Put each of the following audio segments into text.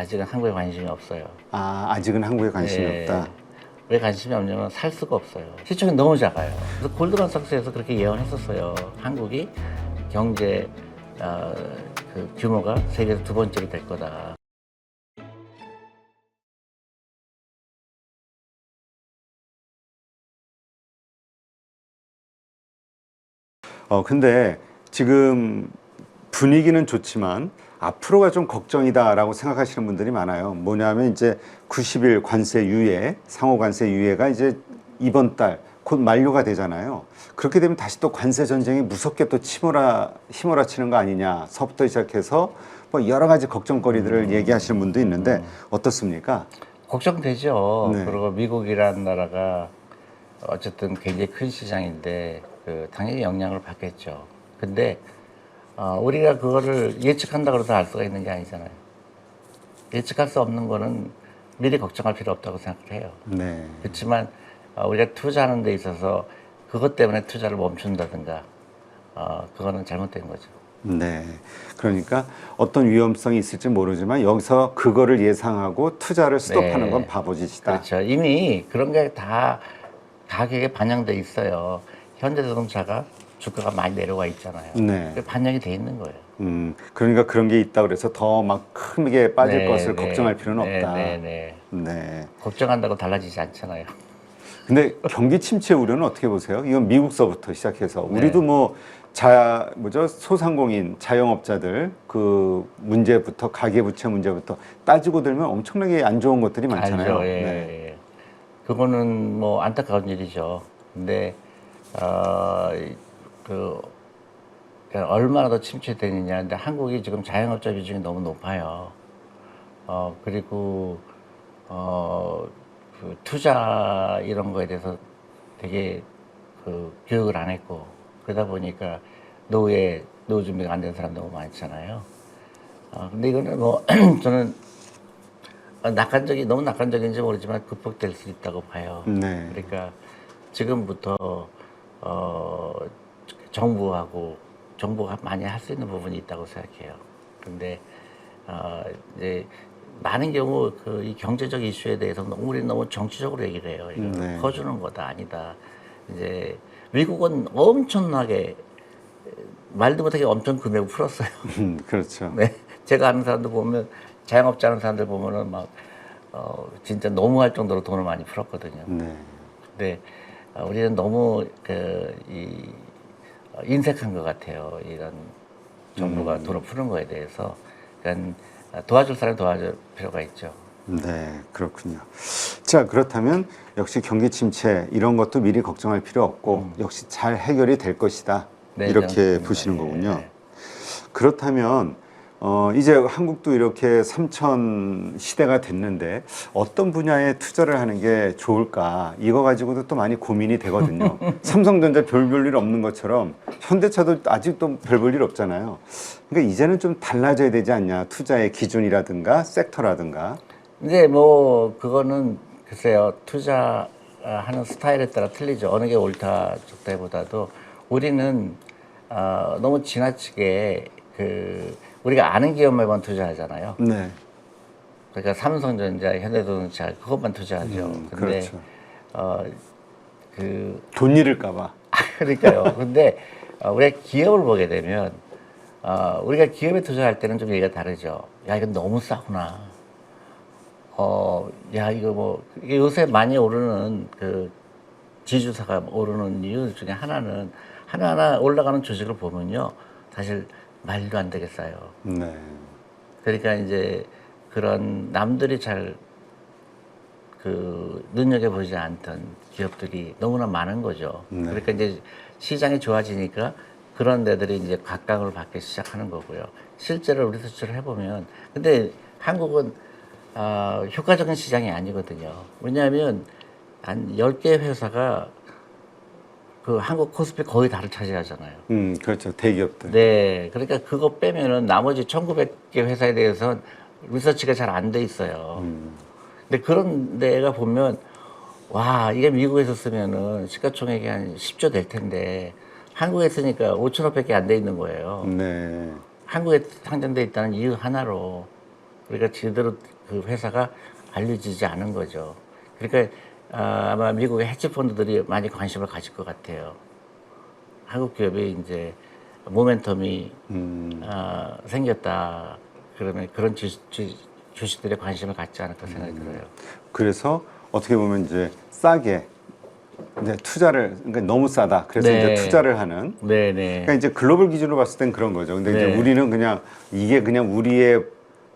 아직은 한국에 관심이 없어요. 아, 아직은 한국에 관심이 네. 없다. 왜 관심이 없냐면 살 수가 없어요. 시총이 너무 작아요. 그래서 골드만삭스에서 그렇게 예언했었어요. 한국이 경제 어, 그 규모가 세계에서 두 번째로 될 거다. 어, 근데 지금 분위기는 좋지만 앞으로가 좀 걱정이다라고 생각하시는 분들이 많아요. 뭐냐면 이제 90일 관세 유예, 상호 관세 유예가 이제 이번 달 곧 만료가 되잖아요. 그렇게 되면 다시 또 관세 전쟁이 무섭게 또 치몰아 휘몰아치는 거 아니냐서부터 시작해서 뭐 여러 가지 걱정거리들을 얘기하시는 분도 있는데 어떻습니까? 걱정되죠. 네. 그리고 미국이라는 나라가 어쨌든 굉장히 큰 시장인데 그 당연히 영향을 받겠죠. 근데 어, 우리가 그거를 예측한다 그래서 알 수가 있는 게 아니잖아요. 예측할 수 없는 거는 미리 걱정할 필요 없다고 생각을 해요. 네. 그렇지만 어, 우리가 투자하는 데 있어서 그것 때문에 투자를 멈춘다든가 어, 그거는 잘못된 거죠. 네. 그러니까 어떤 위험성이 있을지 모르지만 여기서 그거를 예상하고 투자를 스톱하는 네. 건 바보짓이다. 그렇죠. 이미 그런 게 다 가격에 반영돼 있어요. 현대자동차가 주가가 많이 내려와 있잖아요. 네. 그게 반영이 돼 있는 거예요. 음, 그러니까 그런 게 있다 그래서 더 막 크게 빠질 네, 것을 네. 걱정할 필요는 네, 없다. 네, 네. 네. 걱정한다고 달라지지 않잖아요. 근데 경기 침체 우려는 어떻게 보세요? 이건 미국서부터 시작해서 네. 우리도 뭐 자, 뭐죠? 소상공인, 자영업자들 그 문제부터 가계부채 문제부터 따지고 들면 엄청나게 안 좋은 것들이 많잖아요. 알죠. 예, 네. 예. 그거는 뭐 안타까운 일이죠. 근데 어, 이- 그 얼마나 더 침체되느냐. 근데 한국이 지금 자영업자 비중이 너무 높아요. 어 그리고 어 그 투자 이런 거에 대해서 되게 그 교육을 안 했고 그러다 보니까 노후에 노후 준비가 안 된 사람 너무 많잖아요. 어 근데 이거는 뭐 저는 어, 낙관적이 너무 낙관적인지 모르지만 극복될 수 있다고 봐요. 네. 그러니까 지금부터 어, 정부하고 정부가 많이 할 수 있는 부분이 있다고 생각해요. 근데 어, 이제 많은 경우 그 이 경제적 이슈에 대해서 너무 우리 너무 정치적으로 얘기를 해요. 이거 네. 퍼주는 거다 아니다. 이제 미국은 엄청나게 말도 못하게 엄청 금액을 풀었어요. 음, 그렇죠. 네. 제가 아는 사람들 보면 자영업자 하는 사람들 보면은 막 어, 진짜 너무할 정도로 돈을 많이 풀었거든요. 네. 근데 어, 우리는 너무 그이 어, 인색한 것 같아요. 이런 정부가 음. 돈을 푸는 거에 대해서 그러니까 어, 도와줄 사람 이 도와줄 필요가 있죠. 네, 그렇군요. 자, 그렇다면 역시 경기 침체 이런 것도 미리 걱정할 필요 없고 역시 잘 해결이 될 것이다. 네, 이렇게 저는 보시는 네, 거군요. 네. 그렇다면 어, 이제 한국도 이렇게 삼천 시대가 됐는데 어떤 분야에 투자를 하는 게 좋을까 이거 가지고도 또 많이 고민이 되거든요. 삼성전자 별 볼 일 없는 것처럼 현대차도 아직도 별 볼 일 없잖아요. 그러니까 이제는 좀 달라져야 되지 않냐 투자의 기준이라든가 섹터라든가. 근데 뭐 그거는 글쎄요 투자하는 스타일에 따라 틀리죠. 어느 게 옳다 좋다보다도 우리는 어, 너무 지나치게 그 우리가 아는 기업만 투자하잖아요. 네. 그러니까 삼성전자, 현대자동차 그것만 투자하죠. 음, 근데 그렇죠. 어 그 돈 잃을까봐. 그러니까요. 근데 어, 우리가 기업을 보게 되면 어, 우리가 기업에 투자할 때는 좀 얘기가 다르죠. 야 이건 너무 싸구나. 어, 야 이거 뭐 요새 많이 오르는 그 지주사가 오르는 이유 중에 하나는 하나하나 올라가는 주식을 보면요, 사실 말도 안 되게 싸요. 네. 그러니까 이제 그런 남들이 잘 그 눈여겨보지 않던 기업들이 너무나 많은 거죠. 네. 그러니까 이제 시장이 좋아지니까 그런 데들이 이제 각광을 받기 시작하는 거고요. 실제로 우리 수출을 해보면, 근데 한국은 어, 효과적인 시장이 아니거든요. 왜냐하면 한 10개 회사가 그 한국 코스피 거의 다를 차지하잖아요. 음, 그렇죠. 대기업들. 네. 그러니까 그거 빼면은 나머지 1900개 회사에 대해서는 리서치가 잘 안 돼 있어요. 음. 근데 그런 데가 보면 와, 이게 미국에서 쓰면은 시가총액이 한 10조 될 텐데 한국에 쓰니까 5천억밖에 안 돼 있는 거예요. 네. 한국에 상장돼 있다는 이유 하나로 그러니까 제대로 그 회사가 알려지지 않은 거죠. 그러니까 아, 아마 미국의 헤지 펀드들이 많이 관심을 가질 것 같아요. 한국 기업이 이제 모멘텀이 음, 아, 생겼다. 그러면 그런 주, 주, 주식들에 관심을 갖지 않을까 생각이 들어요. 그래서 어떻게 보면 이제 싸게 이제 투자를 그러니까 너무 싸다. 그래서 네. 이제 투자를 하는 네 네. 그러니까 이제 글로벌 기준으로 봤을 땐 그런 거죠. 근데 이제 네. 우리는 그냥 이게 그냥 우리의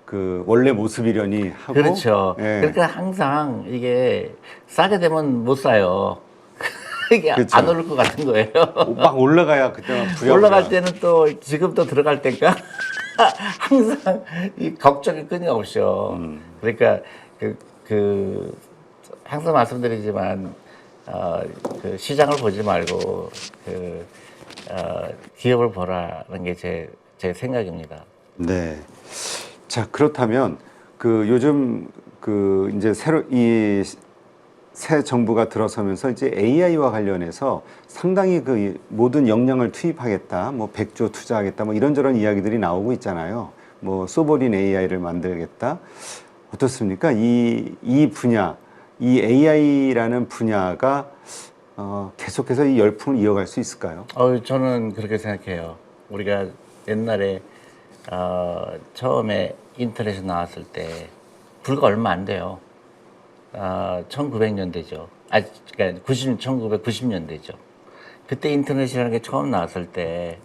그 원래 모습이려니 하고 그렇죠. 예. 그러니까 항상 이게 싸게 되면 못 사요. 이게 그렇죠. 안 오를 것 같은 거예요. 막 올라가야 그때 막. 올라갈 때는 또 지금 또 들어갈 때가 항상 이 걱정이 끊임없죠. 음. 그러니까 그, 그 항상 말씀드리지만 어, 그 시장을 보지 말고 그 어, 기업을 보라는 게 제 제 생각입니다. 네. 자 그렇다면 그 요즘 그 이제 새로 이 새 정부가 들어서면서 이제 AI와 관련해서 상당히 그 모든 역량을 투입하겠다, 뭐 100조 투자하겠다, 뭐 이런저런 이야기들이 나오고 있잖아요. 뭐 소버린 AI를 만들겠다. 어떻습니까? 이, 이 분야, 이 AI라는 분야가 어, 계속해서 이 열풍을 이어갈 수 있을까요? 어, 저는 그렇게 생각해요. 우리가 옛날에 어, 처음에 인터넷이 나왔을 때 불과 얼마 안 돼요. 어, 1900년대죠. 아, 그러니까 90, 1990년대죠. 그때 인터넷이라는 게 처음 나왔을 때,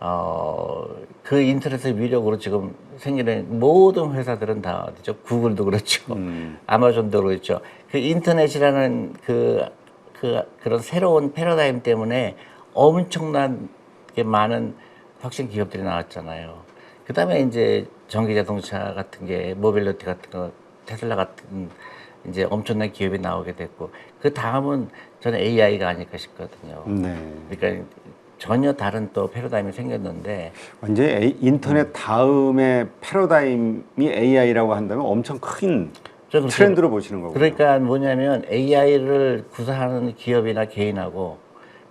어, 그 인터넷의 위력으로 지금 생기는 모든 회사들은 다 어디죠? 구글도 그렇죠. 음. 아마존도 그렇죠. 그 인터넷이라는 그, 그, 그런 새로운 패러다임 때문에 엄청난 게 많은 혁신 기업들이 나왔잖아요. 그 다음에 이제 전기 자동차 같은 게, 모빌리티 같은 거, 테슬라 같은 이제 엄청난 기업이 나오게 됐고, 그 다음은 저는 AI가 아닐까 싶거든요. 네. 그러니까 전혀 다른 또 패러다임이 생겼는데, A- 인터넷 다음에 패러다임이 AI라고 한다면 엄청 큰 트렌드로 보시는 거고요. 그러니까 뭐냐면 AI를 구사하는 기업이나 개인하고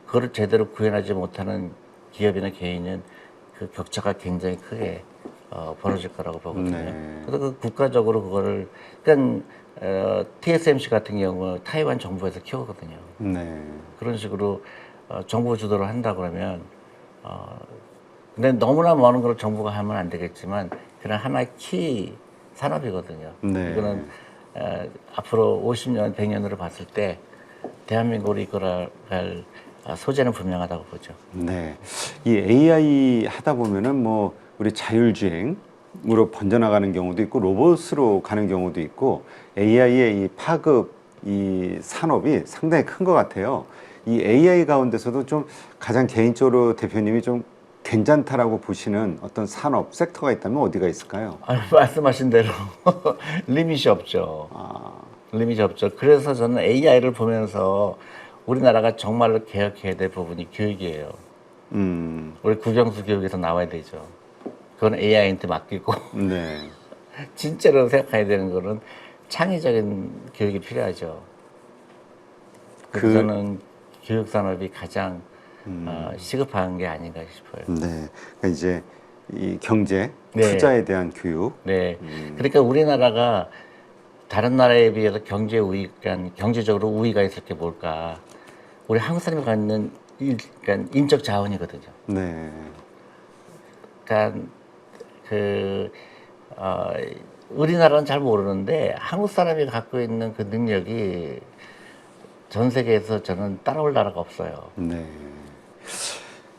그걸 제대로 구현하지 못하는 기업이나 개인은 그 격차가 굉장히 크게 어, 벌어질 거라고 보거든요. 네. 그래서 그 국가적으로 그거를 그러니까 어, TSMC 같은 경우 타이완 정부에서 키우거든요. 네. 그런 식으로 어, 정부 주도를 한다 그러면 어, 근데 너무나 많은 걸 정부가 하면 안 되겠지만 그런 하나의 키 산업이거든요. 네. 이거는 어, 앞으로 50년, 100년으로 봤을 때 대한민국을 이끌어갈 어, 소재는 분명하다고 보죠. 네. 이 AI 하다 보면은 뭐 우리 자율주행으로 번져나가는 경우도 있고 로봇으로 가는 경우도 있고 AI의 이 파급 이 산업이 상당히 큰 것 같아요. 이 AI 가운데서도 좀 가장 개인적으로 대표님이 좀 괜찮다라고 보시는 어떤 산업 섹터가 있다면 어디가 있을까요? 아니, 말씀하신 대로 리밋이 없죠. 아, 리밋이 없죠. 그래서 저는 AI를 보면서 우리나라가 정말로 개혁해야 될 부분이 교육이에요. 음, 우리 국영수 교육에서 나와야 되죠. 그건 AI한테 맡기고 네. 진짜로 생각해야 되는 거는 창의적인 교육이 필요하죠. 그- 저는 교육 산업이 가장 어, 시급한 게 아닌가 싶어요. 네. 그러니까 이제 이 경제, 네. 투자에 대한 교육. 네. 그러니까 우리나라가 다른 나라에 비해서 경제 우위, 그러니까 경제적으로 우위가 있을 게 뭘까? 우리 한국 사람이 갖는 일, 그러니까 인적 자원이거든요. 네. 그러니까 그 어, 우리나라는 잘 모르는데 한국 사람이 갖고 있는 그 능력이 전 세계에서 저는 따라올 나라가 없어요. 네.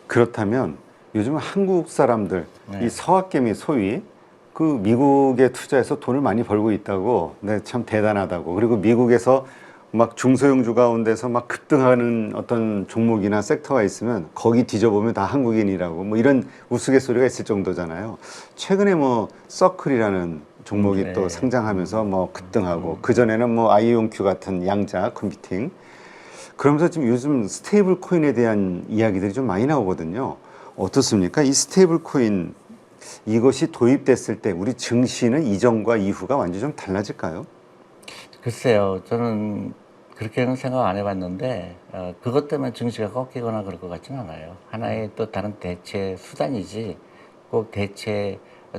그렇다면 요즘 한국 사람들 네. 이 서학개미 소위 그 미국에 투자해서 돈을 많이 벌고 있다고 네, 참 대단하다고 그리고 미국에서 막 중소형주 가운데서 막 급등하는 어떤 종목이나 섹터가 있으면 거기 뒤져보면 다 한국인이라고 뭐 이런 우스갯소리가 있을 정도잖아요. 최근에 뭐 서클이라는 종목이 네. 또 상장하면서 뭐 급등하고 그 전에는 뭐 아이온큐 같은 양자 컴퓨팅 그러면서 지금 요즘 스테이블 코인에 대한 이야기들이 좀 많이 나오거든요. 어떻습니까? 이 스테이블 코인 이것이 도입됐을 때 우리 증시는 이전과 이후가 완전히 좀 달라질까요? 글쎄요, 저는 그렇게는 생각 안 해봤는데 어, 그것 때문에 증시가 꺾이거나 그럴 것 같지는 않아요. 하나의 또 다른 대체 수단이지 꼭 대체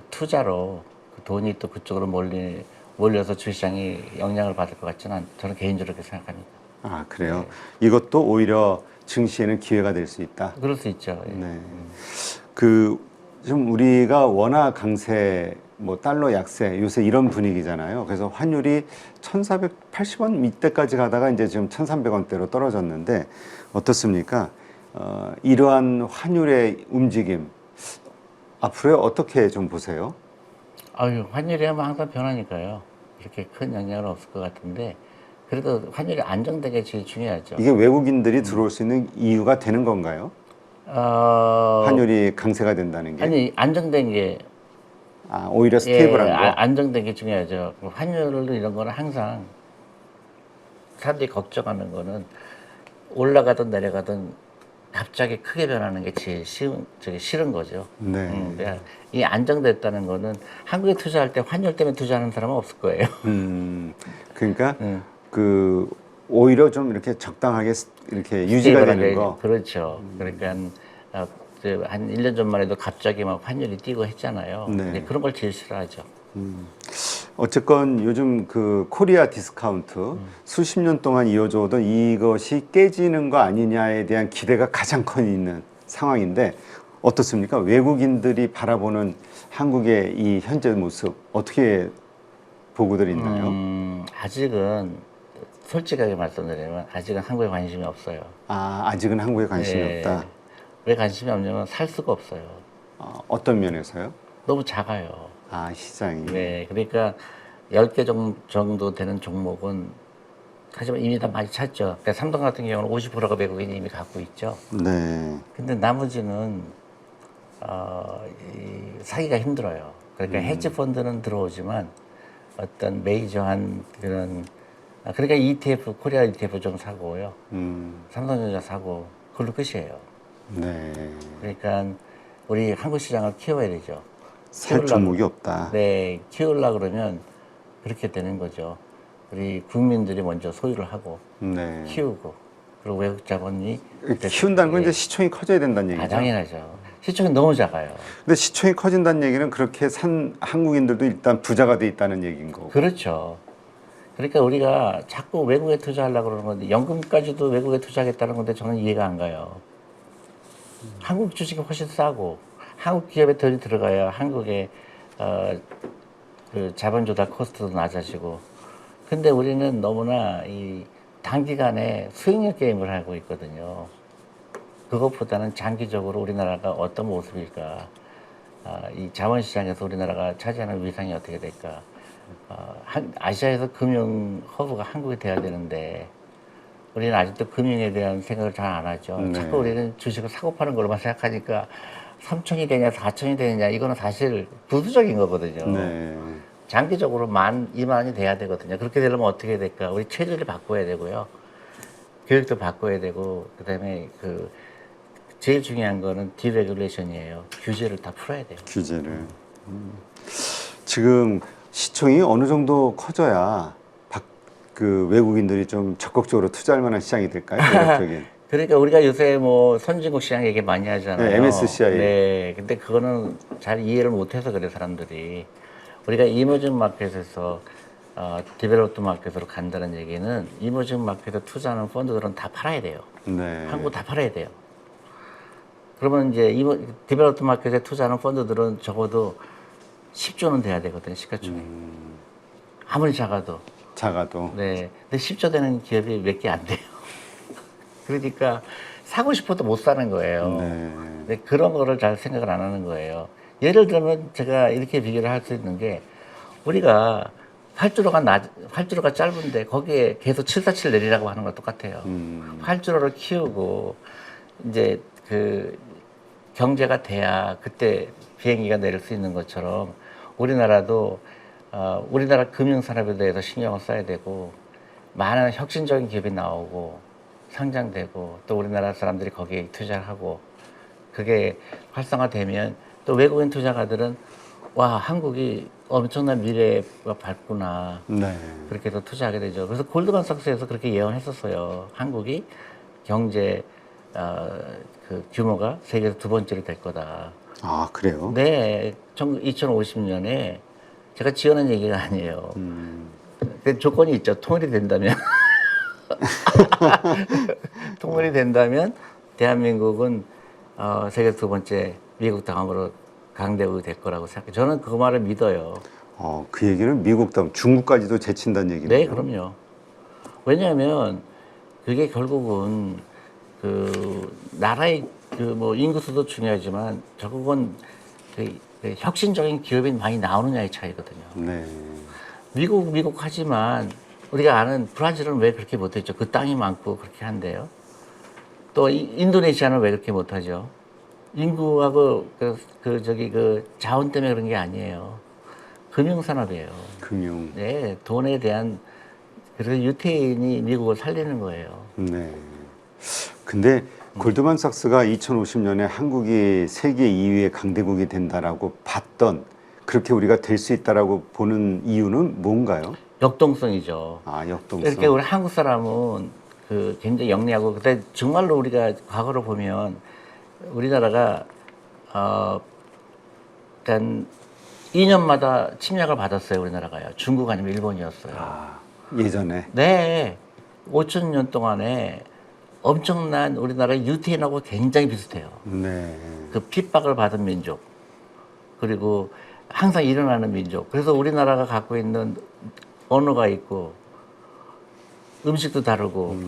투자로 그 돈이 또 그쪽으로 몰리 몰려서 주시장이 영향을 받을 것 같지는 않, 저는 개인적으로 그렇게 생각합니다. 아 그래요. 이것도 오히려 증시에는 기회가 될 수 있다. 그럴 수 있죠. 예. 네. 그 좀 우리가 원화 강세, 뭐 달러 약세 요새 이런 분위기잖아요. 그래서 환율이 1,480원 밑대까지 가다가 이제 지금 1,300원대로 떨어졌는데 어떻습니까? 어, 이러한 환율의 움직임 앞으로 어떻게 좀 보세요? 아유, 환율이 하면 항상 변하니까요. 이렇게 큰 영향은 없을 것 같은데, 그래도 환율이 안정되게 제일 중요하죠. 이게 외국인들이 들어올 수 있는 이유가 되는 건가요? 어, 환율이 강세가 된다는 게 아니, 안정된 게, 아, 오히려 스테이블한 예, 거. 아, 안정된 게 중요하죠. 환율 이런 거는 항상 사람들이 걱정하는 거는 올라가든 내려가든 갑자기 크게 변하는 게 제일 쉬운, 저기 싫은 거죠. 네. 음, 그러니까 이 안정됐다는 거는 한국에 투자할 때 환율 때문에 투자하는 사람은 없을 거예요. 음, 그러니까 음. 그 오히려 좀 이렇게 적당하게 스- 이렇게 유지가 되는 거. 그렇죠. 그러니까 어, 그 한 1년 전만 해도 갑자기 막 환율이 뛰고 했잖아요. 네. 그런 걸 제일 싫어하죠. 어쨌건 요즘 그 코리아 디스카운트 음. 수십 년 동안 이어져 오던 이것이 깨지는 거 아니냐에 대한 기대가 가장 커 있는 상황인데 어떻습니까? 외국인들이 바라보는 한국의 이 현재 모습 어떻게 보고들 있나요? 음, 아직은 솔직하게 말씀드리면 아직은 한국에 관심이 없어요. 아, 아직은 한국에 관심이 네. 없다. 왜 관심이 없냐면 살 수가 없어요. 어, 어떤 면에서요? 너무 작아요. 아, 시장이. 네, 그러니까 10개 정도 되는 종목은 하지만 이미 다 많이 찼죠. 그러니까 삼성 같은 경우는 50%가 외국인이 이미 갖고 있죠. 네. 근데 나머지는 어, 이, 사기가 힘들어요. 그러니까 헤지 펀드는 들어오지만 어떤 메이저한 그런 아, 그러니까 ETF 코리아 ETF 좀 사고요. 음, 삼성전자 사고 그걸로 끝이에요. 네. 그러니까 우리 한국 시장을 키워야 되죠. 살 종목이 없다. 네, 키우려 그러면 그렇게 되는 거죠. 우리 국민들이 먼저 소유를 하고 네. 키우고 그리고 외국 자본이 키운다는 건 예. 이제 시총이 커져야 된다는 아, 얘기죠. 당연하죠. 시총이 너무 작아요. 근데 시총이 커진다는 얘기는 그렇게 산 한국인들도 일단 부자가 돼 있다는 얘기인 거고. 그렇죠. 그러니까 우리가 자꾸 외국에 투자하려고 그러는 건데 연금까지도 외국에 투자하겠다는 건데 저는 이해가 안 가요. 한국 주식이 훨씬 싸고 한국 기업에 돈이 들어가야 한국의 어, 그 자본 조달 코스트도 낮아지고. 근데 우리는 너무나 이 단기간에 수익률 게임을 하고 있거든요. 그것보다는 장기적으로 우리나라가 어떤 모습일까, 아, 이 자본시장에서 우리나라가 차지하는 위상이 어떻게 될까, 어, 한- 아시아에서 금융 허브가 한국이 돼야 되는데 우리는 아직도 금융에 대한 생각을 잘 안 하죠. 네. 자꾸 우리는 주식을 사고 파는 걸로만 생각하니까 3천이 되냐 4천이 되느냐 이거는 사실 부수적인 거거든요. 네. 장기적으로 만, 2만이 돼야 되거든요. 그렇게 되려면 어떻게 될까? 우리 체질을 바꿔야 되고요. 교육도 바꿔야 되고, 그 다음에 그, 제일 중요한 거는 디레귤레이션이에요. 규제를 다 풀어야 돼요. 규제를. 음. 지금 시총이 어느 정도 커져야 박, 그 외국인들이 좀 적극적으로 투자할 만한 시장이 될까요? 매력적인. 그러니까 우리가 요새 뭐 선진국 시장 얘기 많이 하잖아요. 네, MSCI. 네. 근데 그거는 잘 이해를 못 해서 그래, 사람들이. 우리가 이머징 마켓에서 어, 디벨롭드 마켓으로 간다는 얘기는 이머징 마켓에 투자하는 펀드들은 다 팔아야 돼요. 네. 한국 다 팔아야 돼요. 그러면 이제 이거 디벨롭트 마켓에 투자하는 펀드들은 적어도 10조는 돼야 되거든요, 시가총액. 음. 아무리 작아도. 작아도. 네. 근데 10조 되는 기업이 몇 개 안 돼요. 그러니까 사고 싶어도 못 사는 거예요. 네. 근데 그런 거를 잘 생각을 안 하는 거예요. 예를 들면 제가 이렇게 비교를 할 수 있는 게 우리가 활주로가 낮, 활주로가 짧은데 거기에 계속 747 내리라고 하는 거 똑같아요. 음. 활주로를 키우고 이제 그 경제가 돼야 그때 비행기가 내릴 수 있는 것처럼 우리나라도 어, 우리나라 금융 산업에 대해서 신경을 써야 되고 많은 혁신적인 기업이 나오고 상장되고 또 우리나라 사람들이 거기에 투자를 하고 그게 활성화되면 또 외국인 투자가들은 와 한국이 엄청난 미래가 밝구나 네. 그렇게 해서 투자하게 되죠. 그래서 골드만삭스에서 그렇게 예언했었어요. 한국이 경제 어, 그 규모가 세계에서 두 번째로 될 거다. 아, 그래요? 네, 2050년에 제가 지어낸 얘기가 아니에요. 음, 근데 조건이 있죠. 통일이 된다면. 통일이 된다면 대한민국은 어, 세계 두 번째 미국 다음으로 강대국이 될 거라고 생각해요. 저는 그 말을 믿어요. 어, 그 얘기는 미국 다음 중국까지도 제친다는 얘기네요. 네, 그럼요. 왜냐하면 그게 결국은 그 나라의 그 뭐 인구수도 중요하지만 결국은 그, 그 혁신적인 기업이 많이 나오느냐의 차이거든요. 네. 미국 미국 하지만 우리가 아는 브라질은 왜 그렇게 못했죠? 그 땅이 많고 그렇게 한대요. 또 이- 인도네시아는 왜 그렇게 못하죠? 인구하고 그, 그 저기 그 자원 때문에 그런 게 아니에요. 금융 산업이에요. 금융. 네, 돈에 대한 그래서 유태인이 미국을 살리는 거예요. 네. 근데 골드만삭스가 2050년에 한국이 세계 2위의 강대국이 된다라고 봤던 그렇게 우리가 될 수 있다라고 보는 이유는 뭔가요? 역동성이죠. 아, 역동성. 그러니까 우리 한국 사람은 그 굉장히 영리하고 그때 정말로 우리가 과거로 보면 우리나라가 어, 그러니까 2년마다 침략을 받았어요. 우리나라가요. 중국 아니면 일본이었어요. 아, 예전에. 네, 5천 년 동안에 엄청난 우리나라 유태인하고 굉장히 비슷해요. 네. 그 핍박을 받은 민족 그리고 항상 일어나는 민족 그래서 우리나라가 갖고 있는 언어가 있고 음식도 다르고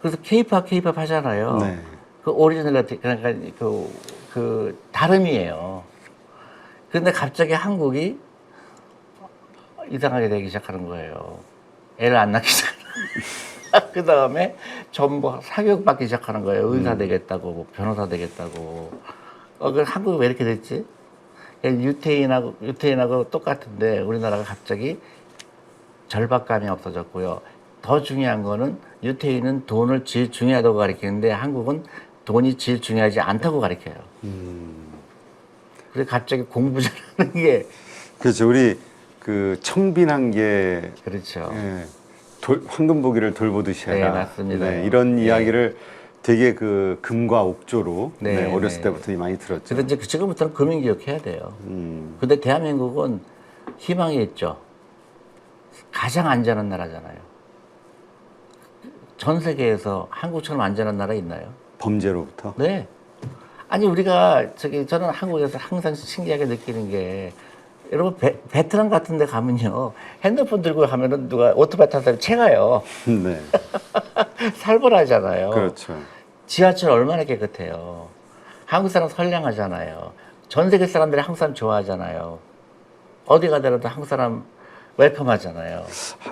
그래서 케이팝 케이팝 하잖아요 네. 그 오리지널리티 그러니까 그, 그 다름이에요 근데 갑자기 한국이 이상하게 되기 시작하는 거예요 애를 안 낳기 시작 그 다음에 전부 사교육 받기 시작하는 거예요. 의사 되겠다고, 뭐 변호사 되겠다고. 어, 그 한국이 왜 이렇게 됐지? 유태인하고, 유태인하고 똑같은데 우리나라가 갑자기 절박감이 없어졌고요. 더 중요한 거는 유태인은 돈을 제일 중요하다고 가리키는데 한국은 돈이 제일 중요하지 않다고 가리켜요. 그래서 갑자기 공부 잘하는 게 그렇죠. 우리 그 청빈한 게 그렇죠. 예, 돌, 황금 보기를 돌보듯이 해라. 네, 맞습니다. 이런 네. 이야기를 되게 그 금과 옥조로 네, 네, 어렸을 네. 때부터 많이 들었죠. 그래서 이제 그 지금부터는 금융교육 해야 돼요. 음, 근데 대한민국은 희망이 있죠. 가장 안전한 나라잖아요. 전 세계에서 한국처럼 안전한 나라 있나요? 범죄로부터. 네. 아니 우리가 저기 저는 한국에서 항상 신기하게 느끼는 게 여러분 베, 베트남 같은 데 가면요 핸드폰 들고 가면은 누가 오토바이 사람이 채가요 네. 살벌하잖아요 그렇죠. 지하철 얼마나 깨끗해요. 한국 사람 선량하잖아요. 전 세계 사람들이 한국 사람 좋아하잖아요. 어디 가더라도 한국 사람 웰컴하잖아요.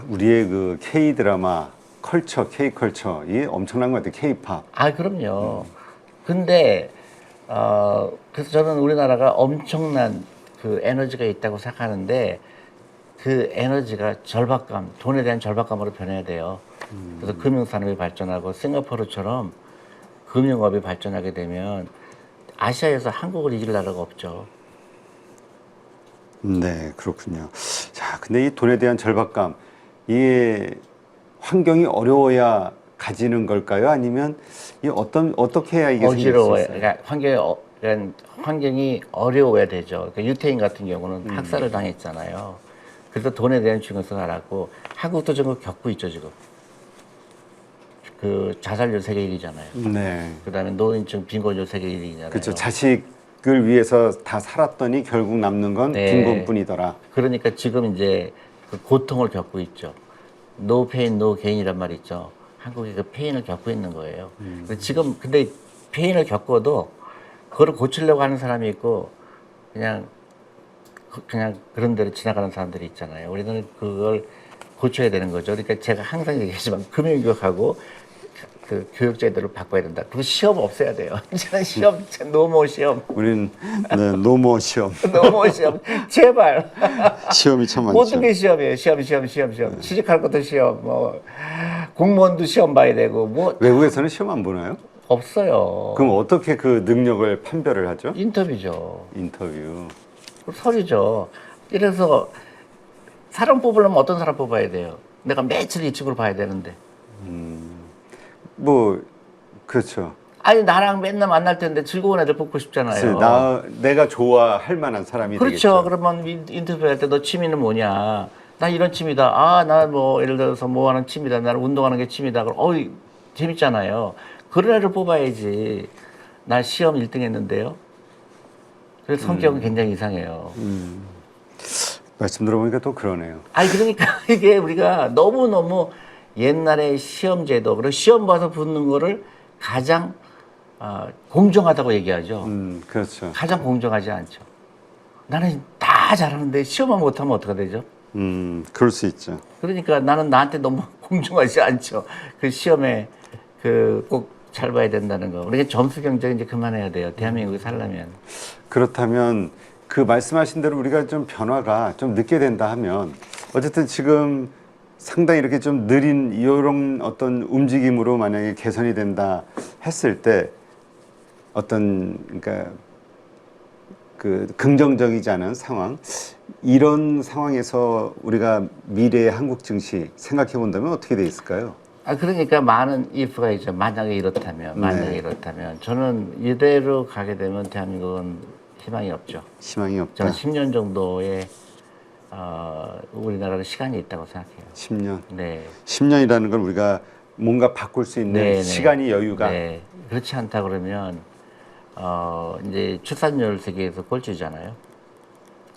우리의 그 K 드라마 컬처, K 컬처 이 엄청난 것 같아요. K 팝. 아, 그럼요. 근데 어 그래서 저는 우리나라가 엄청난 그 에너지가 있다고 생각하는데 그 에너지가 절박감, 돈에 대한 절박감으로 변해야 돼요. 그래서 금융산업이 발전하고 싱가포르처럼 금융업이 발전하게 되면 아시아에서 한국을 이길 나라가 없죠. 네, 그렇군요. 자, 근데 이 돈에 대한 절박감, 이게 환경이 어려워야 가지는 걸까요? 아니면 이 어떤 어떻게 해야 이게 어지러워요. 그러니까 환경이 어, 그러니까 환경이 어려워야 되죠. 그러니까 유태인 같은 경우는 음. 학살을 당했잖아요. 그래서 돈에 대한 중요성을 알았고 한국도 지금 겪고 있죠 지금. 그 자살률 세계 1위잖아요. 네. 그다음에 노인층 빈곤율 세계 1위잖아요. 그렇죠. 자식을 위해서 다 살았더니 결국 남는 건 네. 빈곤뿐이더라. 그러니까 지금 이제 그 고통을 겪고 있죠. 노 페인 노 게인이란 말이 있죠. 한국이 그 페인을 겪고 있는 거예요. 근데 지금 근데 페인을 겪어도 그거를 고치려고 하는 사람이 있고 그냥 그- 그냥 그런 대로 지나가는 사람들이 있잖아요. 우리는 그걸 고쳐야 되는 거죠. 그러니까 제가 항상 얘기하지만 금융교육하고 그 교육 제도를 바꿔야 된다. 그리고 시험 없애야 돼요. 이제는 시험 노모 시험 우리는 네, 노모 시험. 노모 시험 제발. 시험이 참 많죠. 모든 게 시험이에요. 시험, 시험, 시험, 시험. 취직할 것도 시험, 뭐 공무원도 시험 봐야 되고 뭐 외국에서는 시험 안 보나요? 없어요. 그럼 어떻게 그 능력을 판별을 하죠? 인터뷰죠. 인터뷰. 설이죠. 이래서 사람 뽑으려면 어떤 사람 뽑아야 돼요? 내가 매출 이쪽으로 봐야 되는데 뭐 그렇죠. 아니 나랑 맨날 만날 텐데 즐거운 애들 뽑고 싶잖아요. 나 내가 좋아할 만한 사람이 그렇죠. 되겠죠. 그러면 인- 인터뷰할 때 너 취미는 뭐냐? 나 이런 취미다. 아, 나 뭐 예를 들어서 뭐 하는 취미다. 나는 운동하는 게 취미다. 그럼 어이 재밌잖아요. 그런 애를 뽑아야지. 나 시험 1등 했는데요. 그래서 성격은 굉장히 이상해요. 말씀 들어보니까 또 그러네요. 아니 그러니까 이게 우리가 너무 너무 옛날에 시험 제도 그리고 시험 봐서 붙는 거를 가장 아, 공정하다고 얘기하죠. 음, 그렇죠. 가장 공정하지 않죠. 나는 다 잘하는데 시험만 못하면 어떻게 되죠? 음, 그럴 수 있죠. 그러니까 나는 나한테 너무 공정하지 않죠. 그 시험에 그 꼭 잘 봐야 된다는 거. 우리가 점수 경쟁 이제 그만해야 돼요. 대한민국에 살려면. 그렇다면 그 말씀하신 대로 우리가 좀 변화가 좀 늦게 된다 하면 어쨌든 지금 상당히 이렇게 좀 느린 이런 어떤 움직임으로 만약에 개선이 된다 했을 때 어떤 그러니까 그 긍정적이지 않은 상황 이런 상황에서 우리가 미래의 한국 증시 생각해 본다면 어떻게 돼 있을까요? 아 그러니까 많은 if가 있죠. 만약에 이렇다면, 만약에 네. 이렇다면 저는 이대로 가게 되면 대한민국은 희망이 없죠. 희망이 없다. 저는 10년 정도의 어, 우리나라는 시간이 있다고 생각해요. 10년. 네. 10년이라는 건 우리가 뭔가 바꿀 수 있는 네, 네. 시간이 여유가 네. 그렇지 않다 그러면 어 이제 출산율 세계에서 꼴찌잖아요.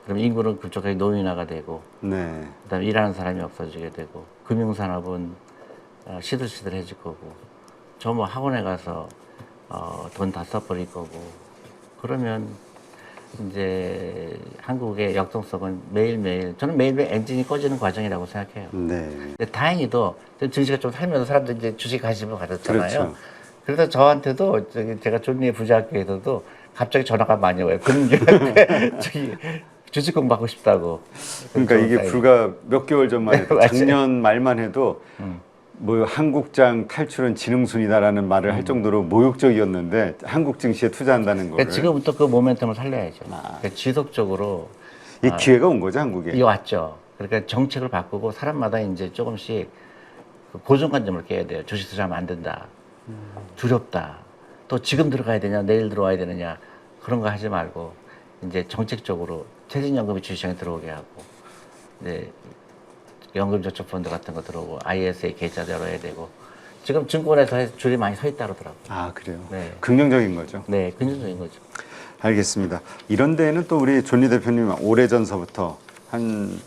그럼 인구는 그쪽에 노인화가 되고 네. 그다음에 일하는 사람이 없어지게 되고 금융산업은 어, 시들시들해질 거고 저 뭐 학원에 가서 어, 돈 다 써버릴 거고 그러면 이제 한국의 역동성은 매일매일 저는 매일매일 엔진이 꺼지는 과정이라고 생각해요. 네. 근데 다행히도 좀 증시가 좀 살면서 사람들이 이제 주식 관심을 가졌잖아요. 그렇죠. 그래서 저한테도 저기 제가 존리의 부자학교에서도 갑자기 전화가 많이 와요. 금융 저기 주식 공부하고 싶다고. 그러니까 이게. 불과 몇 개월 전만 해도. 작년 말만 해도 뭐 한국장 탈출은 지능순이다라는 말을 할 정도로 모욕적이었는데 한국 증시에 투자한다는 거를 그러니까 지금부터 그 모멘텀을 살려야죠. 그러니까 지속적으로 이 기회가 온 거죠 한국에. 이 왔죠. 그러니까 정책을 바꾸고 사람마다 이제 조금씩 그 고정관념을 깨야 돼요. 주식 투자하면 안 된다. 두렵다. 또 지금 들어가야 되냐, 내일 들어와야 되느냐 그런 거 하지 말고 이제 정책적으로 퇴직연금이 주시장에 들어오게 하고 이제 연금저축펀드 같은 거 들어오고 ISA 계좌 열어야 되고 지금 증권에서 해- 줄이 많이 서 있다 그러더라고. 아 그래요. 네. 긍정적인 거죠. 네, 긍정적인 거죠. 알겠습니다. 이런 데에는 또 우리 존리 대표님 오래 전서부터 한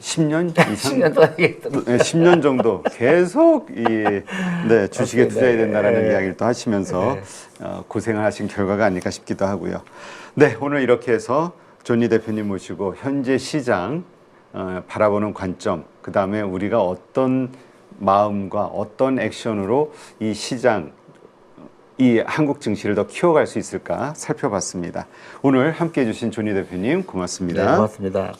10년 이상 10년 동안 얘기했던 네, 10년 정도 계속 이 네, 주식에 네, 투자해야 된다라는 네. 이야기를 또 하시면서 네. 어, 고생을 하신 결과가 아닐까 싶기도 하고요. 네, 오늘 이렇게 해서 존리 대표님 모시고 현재 시장 어, 바라보는 관점, 그 다음에 우리가 어떤 마음과 어떤 액션으로 이 시장 이 한국 증시를 더 키워갈 수 있을까 살펴봤습니다. 오늘 함께 해 주신 존리 대표님 고맙습니다. 네, 고맙습니다.